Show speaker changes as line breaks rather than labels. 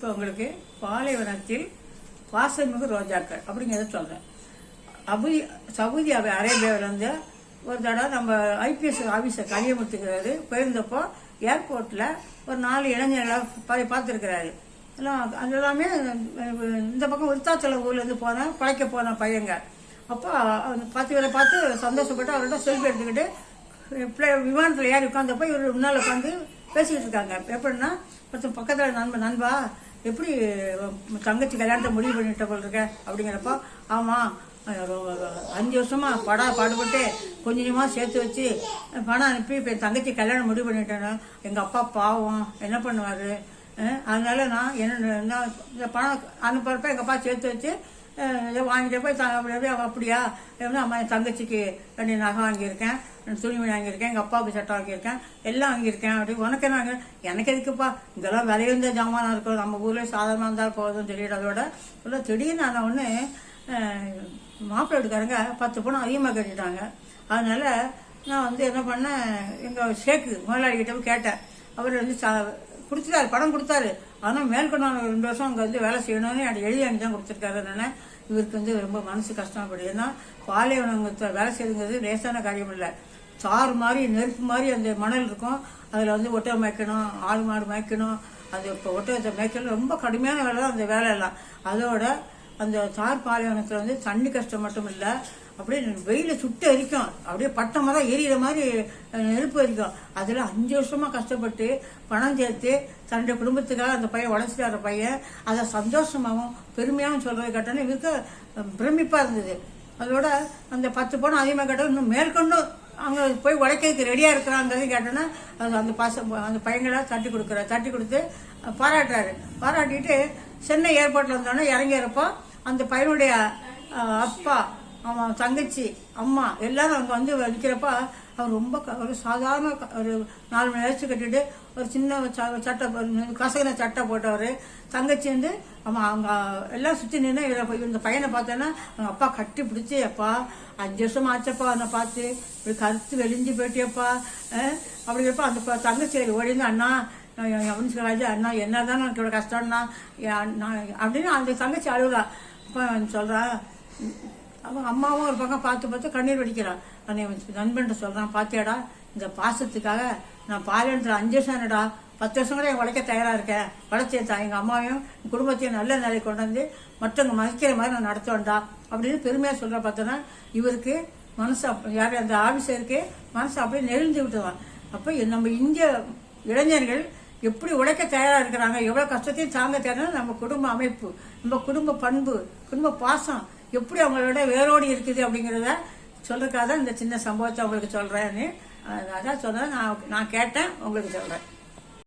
இப்போ உங்களுக்கு பாலைவனத்தில் வாசமிகு ரோஜாக்கள் அப்படிங்கிறத சொல்கிறேன் அபுதி சவுதி அரே- அரேபியாவிலேருந்து ஒரு தடவை நம்ம ஐபிஎஸ் ஆஃபீஸர் கலியமுத்துக்கிறாரு போயிருந்தப்போ ஏர்போர்ட்டில் ஒரு நாலு இளைஞர்களை பார்த்துருக்கிறாரு. எல்லாம் அது எல்லாமே இந்த பக்கம் விருத்தாச்சலம் ஊர்லேருந்து போனேன் பழைக்க போன பையங்க. அப்போ அந்த பத்து பேரை பார்த்து சந்தோஷப்பட்டு அவர்கிட்ட செல்ஃபி எடுத்துக்கிட்டு பிளே விமானத்தில் ஏறி உட்காந்தப்போ இவர் முன்னால் உட்காந்து பேசிக்கிட்டு இருக்காங்க. எப்படின்னா ஒருத்தன் பக்கத்தில் நண்பன் நண்பா எப்படி தங்கச்சி கல்யாணத்தை முடிவு பண்ணிட்ட போல் இருக்க? அப்படிங்கிறப்போ ஆமாம் அஞ்சு வருஷமாக படா பாடுபட்டு கொஞ்சம் கொஞ்சமாக சேர்த்து வச்சு பணம் அனுப்பி இப்போ என் தங்கச்சி கல்யாணம் முடிவு பண்ணிட்டேன்னா எங்கள் அப்பா பாவம் என்ன பண்ணுவார்? அதனால நான் என்ன இந்த பணம் அனுப்புறப்ப எங்கள் அப்பா சேர்த்து வச்சு வாங்கிட்டே போய் த- அப்படியே அப்படியா? எப்படின்னா அம்மா என் தங்கச்சிக்கு ரெண்டு நகை வாங்கியிருக்கேன் ரெண்டு துணிமணி வாங்கியிருக்கேன் எங்கள் அப்பாவுக்கு சட்டை வாங்கியிருக்கேன் எல்லாம் வாங்கியிருக்கேன். அப்படி உனக்கு என்ன வாங்க எனக்கு எதுக்குப்பா? இதெல்லாம் விலையுந்த ஜாமானாக இருக்கும். நம்ம ஊரில் சாதாரணமாக இருந்தால் போதும் தெரியுது அதோட இல்லை திடீர்னு நான் ஒன்று மாப்பிள்ளை வீட்டுக்காரங்க பத்து பணம் அதிகமாக கட்டிட்டாங்க. அதனால் நான் வந்து என்ன பண்ணேன் எங்கள் ஷேக்கு முதலாளிகிட்ட போய் கேட்டேன். அவர் வந்து சா கொடுத்துட்டாரு படம் கொடுத்தாரு. ஆனால் மேற்கொண்டு ரெண்டு வருஷம் அங்கே வந்து வேலை செய்யணும்னு எனக்கு எழுதி அங்கே தான் கொடுத்துருக்காரு என்னென்ன இவருக்கு வந்து ரொம்ப மனசு கஷ்டப்படும் ஏன்னா பாலைவனத்தில் வேலை செய்யுங்கிறது லேசான காரியம் இல்லை. சாறு மாதிரி நெருப்பு மாதிரி அந்த மணல் இருக்கும். அதில் வந்து ஒட்டகம் மேய்க்கணும் ஆடு மாடு மேய்க்கணும். அது இப்போ ஒட்டகத்தை மேய்க்கணும் ரொம்ப கடுமையான வேலை தான் அந்த வேலை எல்லாம் அதோட அந்த தார் பாலைவனத்தில் வந்து தண்ணி கஷ்டம் மட்டும் இல்லை அப்படியே வெயில சுட்டு எரிக்கும். அப்படியே பட்டமாக தான் எரியிற மாதிரி நெருப்பு எரிக்கும். அதில் அஞ்சு வருஷமா கஷ்டப்பட்டு பணம் சேர்த்து தன்னுடைய குடும்பத்துக்காக அந்த பையன் உடச்சிட்டார பையன். அதை சந்தோஷமாகவும் பெருமையாகவும் சொல்றது கேட்டோன்னே இவருக்கு பிரமிப்பாக பிரமிப்பா இருந்தது. அதோட அந்த பத்து பணம் அதிகமாக கேட்டால் இன்னும் மேற்கொண்டு அங்கே போய் உடைக்கிறதுக்கு ரெடியாக இருக்கிறாங்கிறது கேட்டோன்னா அது அந்த பச அந்த பையங்களை தட்டி கொடுக்குற தட்டி கொடுத்து பாராட்டுறாரு. பாராட்டிட்டு சென்னை ஏர்போர்ட்டில் வந்தோடனே இறங்கிறப்போ அந்த பையனுடைய அப்பா அவன் தங்கச்சி அம்மா எல்லாரும் அங்கே வந்து நிற்கிறப்ப அவர் ரொம்ப ஒரு சாதாரண ஒரு நாலு மணி நேரத்து கட்டிட்டு ஒரு சின்ன ச- சட்டை கசகின சட்டை போட்டவர். தங்கச்சி வந்து அவன் அவங்க எல்லாம் சுற்றி நின்று இந்த பையனை பார்த்தோன்னா அவங்க அப்பா கட்டி பிடிச்சி அப்பா அஞ்சு வருஷம் ஆச்சப்பா அவனை பார்த்து. இப்படி கருத்து வெளிஞ்சு போயிட்டியப்பா. அப்படிங்கிறப்ப அந்த ப- தங்கச்சி ஓடிந்து அண்ணா அப்படின்னு ராஜா அண்ணா என்னதான் எனக்கு இவ்வளோ கஷ்டம்னா? நான் அப்படின்னு அந்த தங்கச்சி அழுகுறா அப்போ சொல்கிறேன் அவன் அம்மாவும் ஒரு பக்கம் பார்த்து பார்த்து கண்ணீர் வடிக்கிறான். நான் என் நண்பன்ட்ட சொல்கிறான் பாத்தியாடா இந்த பாசத்துக்காக நான் பாலியல் அஞ்சு வருஷம் என்னடா பத்து வருஷம் கூட என் உழைக்க தயாராக இருக்கேன். உழைச்சேன் எங்கள் அம்மாவையும் குடும்பத்தையும் நல்ல நிலைக்கு கொண்டு வந்து மற்றவங்க மதிக்கிற மாதிரி நான் நடத்துவேன்டா. அப்படின்னு பெருமையாக சொல்கிற பார்த்தோன்னா இவருக்கு மனசு யார் அந்த ஆஃபீஸருக்கு மனசு அப்படியே நெருங்கி விட்டுவான் அப்போ நம்ம இந்திய இளைஞர்கள் எப்படி உழைக்க தயாராக இருக்கிறாங்க எவ்வளோ கஷ்டத்தையும் தாங்க தயாரா நம்ம குடும்ப அமைப்பு நம்ம குடும்ப பண்பு குடும்ப பாசம் எப்படி அவங்களோட வேரோடு இருக்குது அப்படிங்கிறத சொல்றதுக்காக தான் இந்த சின்ன சம்பவத்தை உங்களுக்கு சொல்றேன்னு. அதான் சொன்னேன். நான் நான் கேட்டேன் உங்களுக்கு சொல்றேன்.